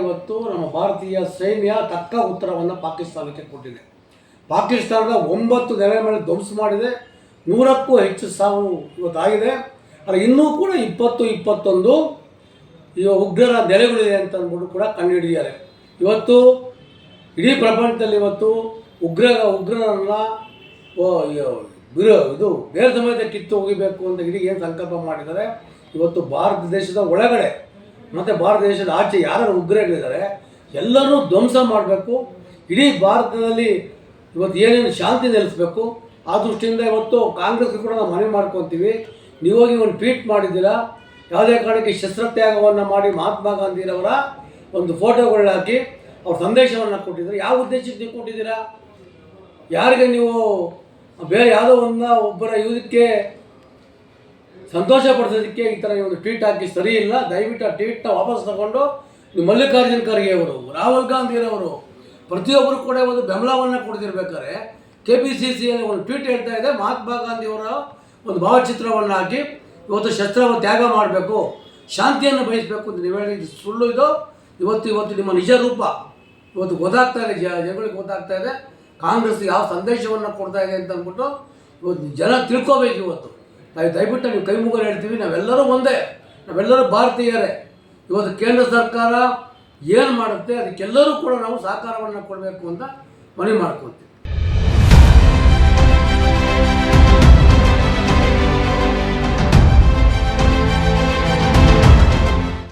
ಇವತ್ತು ನಮ್ಮ ಭಾರತೀಯ ಸೈನ್ಯ ತಕ್ಕ ಉತ್ತರವನ್ನು ಪಾಕಿಸ್ತಾನಕ್ಕೆ ಕೊಟ್ಟಿದೆ. ಪಾಕಿಸ್ತಾನದ ಒಂಬತ್ತು ನೆಲೆ ಮೇಲೆ ಧ್ವಂಸ ಮಾಡಿದೆ. ನೂರಕ್ಕೂ ಹೆಚ್ಚು ಸಾವು ಇವತ್ತಾಗಿದೆ. ಆದರೆ ಇನ್ನೂ ಕೂಡ ಇಪ್ಪತ್ತು, ಇಪ್ಪತ್ತೊಂದು ಈ ಉಗ್ರರ ನೆಲೆಗಳಿದೆ ಅಂತ ಅಂದ್ಬಿಟ್ಟು ಕೂಡ ಕಂಡುಹಿಡಿದಿದ್ದಾರೆ. ಇವತ್ತು ಇಡೀ ಪ್ರಪಂಚದಲ್ಲಿ ಇವತ್ತು ಉಗ್ರ, ಉಗ್ರರನ್ನ ಇದು ಬೇರೆ ಸಮೇತ ಕಿತ್ತು ಹೋಗಿಬೇಕು ಅಂತ ಇಡೀ ಏನು ಸಂಕಲ್ಪ ಮಾಡಿದ್ದಾರೆ. ಇವತ್ತು ಭಾರತ ದೇಶದ ಒಳಗಡೆ ಮತ್ತು ಭಾರತ ದೇಶದ ಆಚೆ ಯಾರು ಉಗ್ರಗಳಿದ್ದಾರೆ ಎಲ್ಲರೂ ಧ್ವಂಸ ಮಾಡಬೇಕು. ಇಡೀ ಭಾರತದಲ್ಲಿ ಇವತ್ತು ಏನೇನು ಶಾಂತಿ ನೆಲೆಸಬೇಕು, ಆ ದೃಷ್ಟಿಯಿಂದ ಇವತ್ತು ಕಾಂಗ್ರೆಸ್ಗೆ ಕೂಡ ನಾವು ಮನವಿ ಮಾಡ್ಕೊತೀವಿ. ನೀವು ಹೋಗಿ ಒಂದು ಟ್ವೀಟ್ ಮಾಡಿದ್ದೀರಾ? ಯಾವುದೇ ಕಾರಣಕ್ಕೆ ಶಸ್ತ್ರತ್ಯಾಗವನ್ನು ಮಾಡಿ ಮಹಾತ್ಮ ಗಾಂಧಿರವರ ಒಂದು ಫೋಟೋಗಳನ್ನ ಹಾಕಿ ಅವ್ರ ಸಂದೇಶವನ್ನು ಕೊಟ್ಟಿದ್ದಾರೆ? ಯಾವ ಉದ್ದೇಶಕ್ಕೆ ನೀವು ಕೊಟ್ಟಿದ್ದೀರಾ? ಯಾರಿಗೆ ನೀವು ಬೇರೆ ಯಾವುದೋ ಒಂದು ಒಬ್ಬರ ಇದಕ್ಕೆ ಸಂತೋಷ ಪಡಿಸೋದಕ್ಕೆ ಈ ಥರ ಒಂದು ಟ್ವೀಟ್ ಹಾಕಿ ಸರಿ ಇಲ್ಲ. ದಯವಿಟ್ಟು ಆ ಟ್ವೀಟ್ನ ವಾಪಸ್ ತಗೊಂಡು ಮಲ್ಲಿಕಾರ್ಜುನ್ ಖರ್ಗೆ ಅವರು, ರಾಹುಲ್ ಗಾಂಧಿರವರು ಪ್ರತಿಯೊಬ್ಬರು ಕೂಡ ಒಂದು ಬೆಂಬಲವನ್ನು ಕೊಡ್ತಿರ್ಬೇಕಾದ್ರೆ ಕೆ ಪಿ ಸಿ ಸಿಯಲ್ಲಿ ಒಂದು ಟ್ವೀಟ್ ಹೇಳ್ತಾ ಇದೆ. ಮಹಾತ್ಮ ಗಾಂಧಿಯವರ ಒಂದು ಭಾವಚಿತ್ರವನ್ನು ಹಾಕಿ ಇವತ್ತು ಶಸ್ತ್ರವನ್ನು ತ್ಯಾಗ ಮಾಡಬೇಕು, ಶಾಂತಿಯನ್ನು ಬಯಸಬೇಕು ಅಂತ ನೀವು ಹೇಳಿ ಸುಳ್ಳು ಇದು. ಇವತ್ತು ಇವತ್ತು ನಿಮ್ಮ ನಿಜ ರೂಪ ಇವತ್ತು ಗೊತ್ತಾಗ್ತಾ ಇದೆ. ಜನಗಳಿಗೆ ಗೊತ್ತಾಗ್ತಾ ಇದೆ. ಕಾಂಗ್ರೆಸ್ ಯಾವ ಸಂದೇಶವನ್ನು ಕೊಡ್ತಾ ಇದೆ ಅಂತ ಅಂದ್ಬಿಟ್ಟು ಇವತ್ತು ಜನ ತಿಳ್ಕೋಬೇಕು ಇವತ್ತು. ನಾವು ದಯವಿಟ್ಟು ನೀವು ಕೈ ಮುಗಿದು ಹೇಳ್ತೀವಿ, ನಾವೆಲ್ಲರೂ ಒಂದೇ, ನಾವೆಲ್ಲರೂ ಭಾರತೀಯರೇ. ಇವತ್ತು ಕೇಂದ್ರ ಸರ್ಕಾರ ಏನು ಮಾಡುತ್ತೆ, ಅದಕ್ಕೆಲ್ಲರೂ ಕೂಡ ನಾವು ಸಹಕಾರವನ್ನು ಕೊಡಬೇಕು ಅಂತ ಮನವಿ ಮಾಡ್ಕೊತೀವಿ